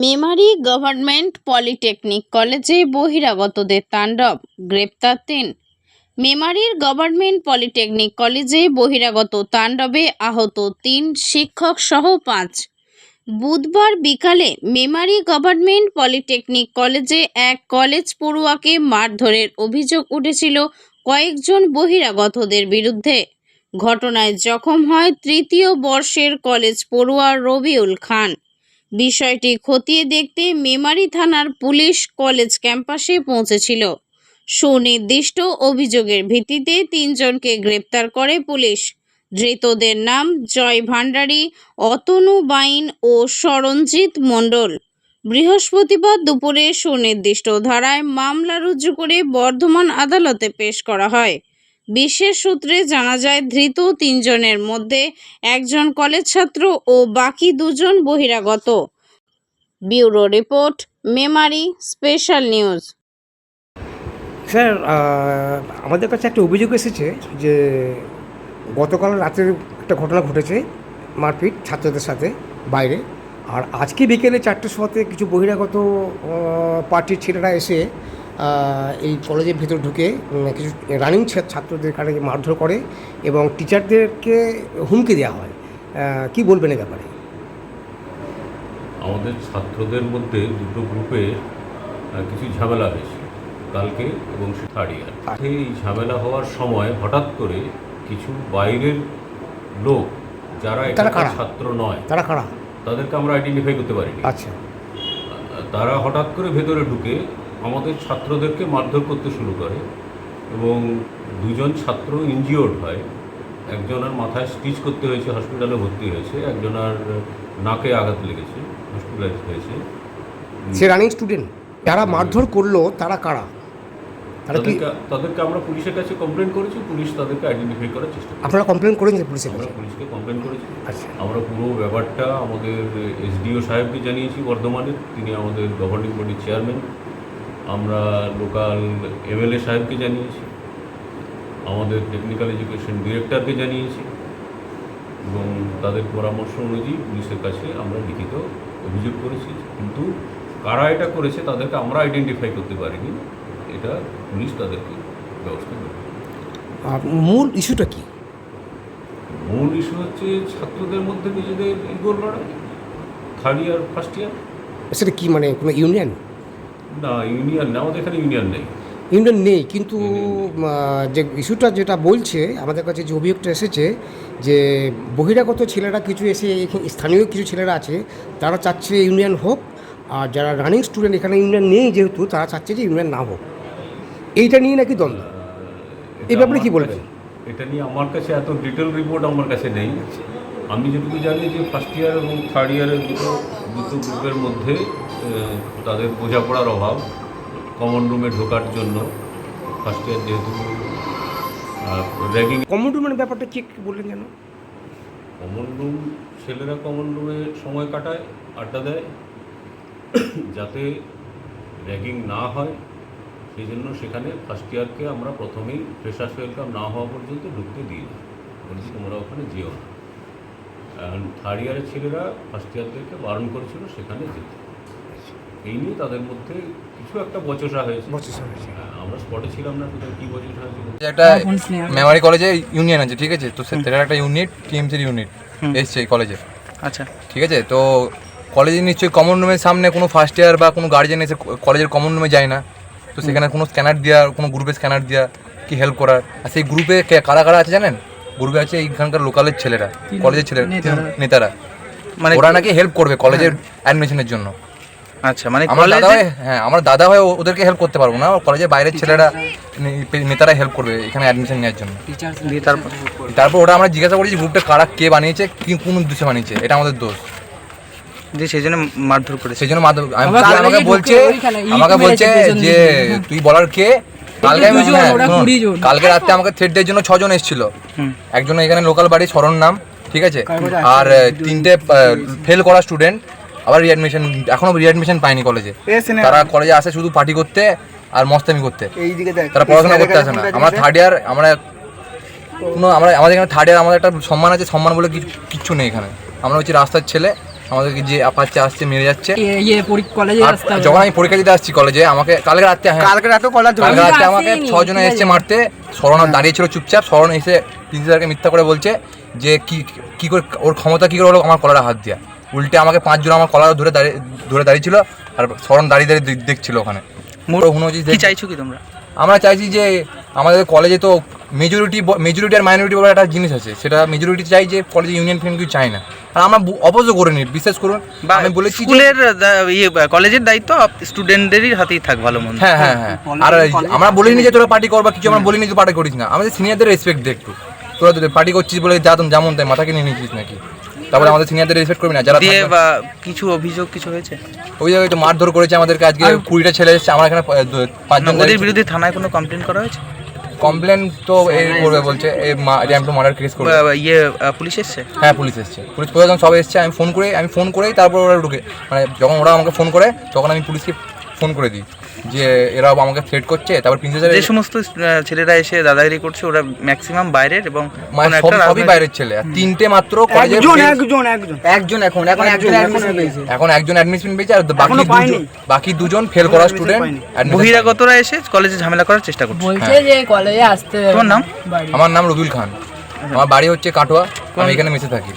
Memari government polytechnic কলেজে বহিরাগতদের তাণ্ডব, গ্রেপ্তার তিন। মেমারির গভর্নমেন্ট পলিটেকনিক কলেজে বহিরাগত তাণ্ডবে আহত তিন শিক্ষক সহ পাঁচ। বুধবার বিকালে মেমারি গভর্নমেন্ট পলিটেকনিক কলেজে এক কলেজ পড়ুয়াকে মারধরের অভিযোগ উঠেছিল কয়েকজন বহিরাগতদের বিরুদ্ধে। ঘটনায় জখম হয় তৃতীয় বর্ষের কলেজ পড়ুয়া রবিউল খান। বিষয়টি খতিয়ে দেখতে মেমারি থানার পুলিশ কলেজ ক্যাম্পাসে পৌঁছেছিল। সুনির্দিষ্ট অভিযোগের ভিত্তিতে তিনজনকে গ্রেপ্তার করে পুলিশ। ধৃতদের নাম জয় ভান্ডারী অতনু বাইন ও সরঞ্জিত মণ্ডল। বৃহস্পতিবার দুপুরে সুনির্দিষ্ট ধারায় মামলা রুজু করে বর্ধমান আদালতে পেশ করা হয়। বিশেষ সূত্রে জানা যায়, ধৃত তিনজনের মধ্যে একজন কলেজ ছাত্র ও বাকি দুজন বহিরাগত। Bureau report, Memari special news. Sir আমাদের কাছে একটা অভিযোগ এসেছে যে গতকাল রাতের একটা ঘটনা ঘটেছে মারপিট ছাত্রদের সাথে বাইরে। আর আজকে বিকেলে চারটের সময়তে কিছু বহিরাগত পার্টির ছেলেরা এসে এই কলেজের ভেতর ঢুকে কিছু রানিং ছাত্রদের কাছে মারধর করে এবং টিচারদেরকে হুমকি দেওয়া হয়। কি বলবেন এ ব্যাপারে? আমাদের ছাত্রদের মধ্যে দুটো গ্রুপে কিছু ঝামেলা হয়েছে কালকে এবং থার্ড ইয়ার এই ঝামেলা হওয়ার সময় হঠাৎ করে কিছু বাইরের লোক যারা ছাত্র নয় তারা কারা? তাদেরকে আমরা আইডেন্টিফাই করতে পারিনি। আচ্ছা। তারা হঠাৎ করে ভেতরে ঢুকে আমাদের ছাত্রদেরকে মারধর করতে শুরু করে এবং দুজন ছাত্র ইনজিওর্ড হয়। একজনের মাথায় স্টিচ করতে হয়েছে হসপিটালে ভর্তি হয়েছে একজনের নাকে আঘাত লেগেছে হসপিটালাইজ হয়েছে। সে রানিং স্টুডেন্ট যারা মারধর করল তারা কারা? তাদেরকে তাদেরকে আমরা পুলিশের কাছে কমপ্লেন করেছি পুলিশ তাদেরকে আইডেন্টিফাই করার চেষ্টা আপনারা কমপ্লেন করেছেন পুলিশের আমরা পুলিশকে কমপ্লেন করেছি। আচ্ছা। আমরা পুরো ব্যাপারটা আমাদের এসডিও সাহেবকে জানিয়েছি বর্ধমানের তিনি আমাদের গভর্নিং বডির চেয়ারম্যান আমরা লোকাল এমএলএ সাহেবকে জানিয়েছি আমাদের টেকনিক্যাল এডুকেশন ডিরেক্টরকে জানিয়েছি এবং তাদের পরামর্শ অনুযায়ী পুলিশের কাছে আমরা লিখিত অভিযোগ করেছি। কিন্তু কারা এটা করেছে তাদেরকে আমরা আইডেন্টিফাই করতে পারিনি। এটা পুলিশ তাদেরকে ব্যবস্থা করবে আর মূল ইস্যুটা কি? মূল ইস্যু হচ্ছে ছাত্রদের মধ্যে নিজেদের ইগোর লড়াই থার্ড ইয়ার ফার্স্ট ইয়ার সেটা কি মানে কোনো ইউনিয়ন না ইউনিয়ন না আমাদের এখানে ইউনিয়ন নেই। ইউনিয়ন নেই কিন্তু যে ইস্যুটা যেটা বলছে আমাদের কাছে যে অভিযোগটা এসেছে যে বহিরাগত ছেলেরা কিছু এসে স্থানীয় কিছু ছেলেরা আছে তারা চাচ্ছে ইউনিয়ন হোক আর যারা রানিং স্টুডেন্ট এখানে ইউনিয়ন নেই যেহেতু তারা চাচ্ছে যে ইউনিয়ন না হোক। এইটা নিয়ে নাকি দ্বন্দ্ব? এই ব্যাপারে কি বলবেন? এটা নিয়ে আমার কাছে এত ডিটেল রিপোর্ট আমার কাছে নেই। আমি যেটুকু জানি যে ফার্স্ট ইয়ার এবং থার্ড ইয়ারের দুটো দুটো গ্রুপের মধ্যে তাদের বোঝাপড়ার অভাব কমন রুমে ঢোকার জন্য ফার্স্ট ইয়ার যেহেতু র্যাগিং কমন রুমের ব্যাপারটা কি একটু বললেন যেন? কমন রুম ছেলেরা কমন রুমে সময় কাটায় আড্ডা দেয় যাতে র্যাগিং না হয় সেই জন্য সেখানে ফার্স্ট ইয়ারকে আমরা প্রথমেই ফ্রেশার্স ওয়েলকাম না হওয়া পর্যন্ত ঢুকতে দিই না। বলছি তোমরা ওখানে যেও না। থার্ড ইয়ারের ছেলেরা ফার্স্ট ইয়ারদেরকে বারণ করেছিল সেখানে যেতে। এই নিয়ে তাদের মধ্যে কিছু একটা বচসা হয়েছে। বছর হয়েছে। হ্যাঁ, আমরা স্পটে ছিলাম না কোথাও কী বচসা হয়েছিল। একটা মেমারি কলেজে ইউনিয়ন আছে ঠিক আছে? তো সেটার একটা ইউনিট টিএমসির ইউনিট এসছে এই কলেজে আচ্ছা। ঠিক আছে? তো কলেজে নিশ্চয়ই কমন রুমের সামনে কোনো ফার্স্ট ইয়ার বা কোনো গার্জেন এসে কলেজের কমন রুমে যায় না। তো সেখানে কোনো স্ক্যানার দেওয়া কোনো গ্রুপে স্ক্যানার দেওয়া কি হেল্প করার আর সেই গ্রুপে কারা কারা আছে জানেন? গ্রুপে আছে এইখানকার লোকালের ছেলেরা কলেজের ছেলেরা নেতারা? মানে ওরা নাকি হেল্প করবে কলেজের অ্যাডমিশনের জন্য। আচ্ছা মানে আমার দাদা কলেজে হয়ে হ্যাঁ আমার দাদা হয়ে ওদেরকে হেল্প করতে পারব না। কলেজের বাইরের ছেলেরা নেতারা হেল্প করবে এখানে অ্যাডমিশন নেওয়ার জন্য। তারপর তারপর ওটা আমরা জিজ্ঞাসা করেছি গ্রুপটা কারা কে বানিয়েছে কি কোন উদ্দেশ্যে বানিয়েছে এটা আমাদের দোষ। দিয়ে সেই জন্য মারধর করেছে। সেই জন্য আমি আমাকে বলছে আমাকে বলছে যে তুই বলার কে? কালকে আমি- হ্যাঁ, কালকে রাতে আমাকে থ্রেড দেওয়ার জন্য ছজন এসেছিল। একজন এখানে লোকাল বাড়ি শরণ নাম ঠিক আছে? আর তিনটে ফেল করা স্টুডেন্ট আবার রিঅ্যাডমিশন এখনও রিঅ্যাডমিশন পায়নি কলেজে তারা কলেজে আসে শুধু পার্টি করতে আর মস্তামি করতে। তারা পড়াশোনা করতে আসে না। আমরা থার্ড ইয়ার আমরা কোনো আমরা আমাদের এখানে থার্ড ইয়ার আমাদের একটা সম্মান আছে সম্মান বলে কিছু কিচ্ছু নেই এখানে। আমরা হচ্ছে রাস্তার ছেলে আমাদেরকে যে আপাচ্ছে আসছে মেরে যাচ্ছে। কলেজে যখন আমি পরীক্ষা দিতে আসছি কলেজে আমাকে কালকে রাতে হ্যাঁ কালকে ধরে কালকে রাতে আমাকে ছজনে ঠিক মারতে। স্মরণ দাঁড়িয়ে ছিল চুপচাপ। স্মরণ এসে প্রিন্সিপালকে মিথ্যা করে বলছে যে কি কি করে ওর ক্ষমতা কি করে হলো? আমার কলারে হাত দেওয়া উল্টে আমাকে পাঁচজন আমার কলার ধরে দাঁড়িয়ে ধরে দাঁড়িয়েছিল আর স্মরণ দাঁড়িয়ে দাঁড়িয়ে দেখছিল ওখানে। কি চাইছো কি তোমরা? আমরা চাইছি যে আমাদের কলেজে তো মেজরিটি মেজরিটি আর মাইনরিটি বলে একটা জিনিস আছে। সেটা মেজরিটি চাই যে কলেজে ইউনিয়ন ফিউনিয়ন কিছু চাই না। আর আমরা অপোজও করে নিই বিশ্বাস করুন বা আমি বলেছি স্কুলের ইয়ে কলেজের দায়িত্ব স্টুডেন্টদেরই হাতেই থাক ভালো মন্দ। হ্যাঁ হ্যাঁ হ্যাঁ। আর আমরা বলিনি যে তোরা পার্টি করবা কিছু আমরা বলিনি যে পার্টি করিস না। আমাদের সিনিয়রদের রেসপেক্ট দে একটু। তোরা পার্টি করছিস বলে যা তুমি যেমন তাই মাথা কিনে নিয়েছিস নাকি? তারপরে আমাদের সিনিয়রদের রেসপেক্ট করবি না যারা দিয়ে বা কিছু অভিযোগ কিছু হয়েছে? জায়গায় তো মারধর করেছে আমাদেরকে আজকে কুড়িটা ছেলে এসেছে আমার এখানে পাঁচজন ওদের বিরুদ্ধে থানায় কোনো কমপ্লেন করা হয়েছে? কমপ্লেন তো এই করবে বলছে এই র্যাম টু মার্ডার কেস করবে। ইয়ে পুলিশ এসছে? হ্যাঁ পুলিশ এসছে। পুলিশ প্রশাসন সব এসছে আমি ফোন করে আমি ফোন করেই তারপর ওরা ঢুকে। মানে যখন ওরা আমাকে ফোন করে তখন আমি পুলিশকে ফোন করে দিই। যে এরা আমাকে থ্রেট করছে তারপর প্রিন্সেসের যে সমস্ত ছেলেরা এসে দাদাগিরি করছে ওরা ম্যাক্সিমাম বাইরের এবং মানে একটা সবই বাইরের ছেলে। আর তিনটে মাত্র কলেজে একজন একজন একজন। একজন এখন এখন একজন একজন admission পেয়েছে। এখন একজন অ্যাডমিশন পেয়েছে আর বাকি দুজন বাকি দুজন ফেল করা স্টুডেন্ট। বহিরাগতরা এসে কলেজে ঝামেলা করার চেষ্টা করছে। বলছে যে কলেজে আসতে তোমার নাম? আমার নাম রবিউল খান। আমার বাড়ি হচ্ছে কাটোয়া। আমি এখানে মিশে থাকি।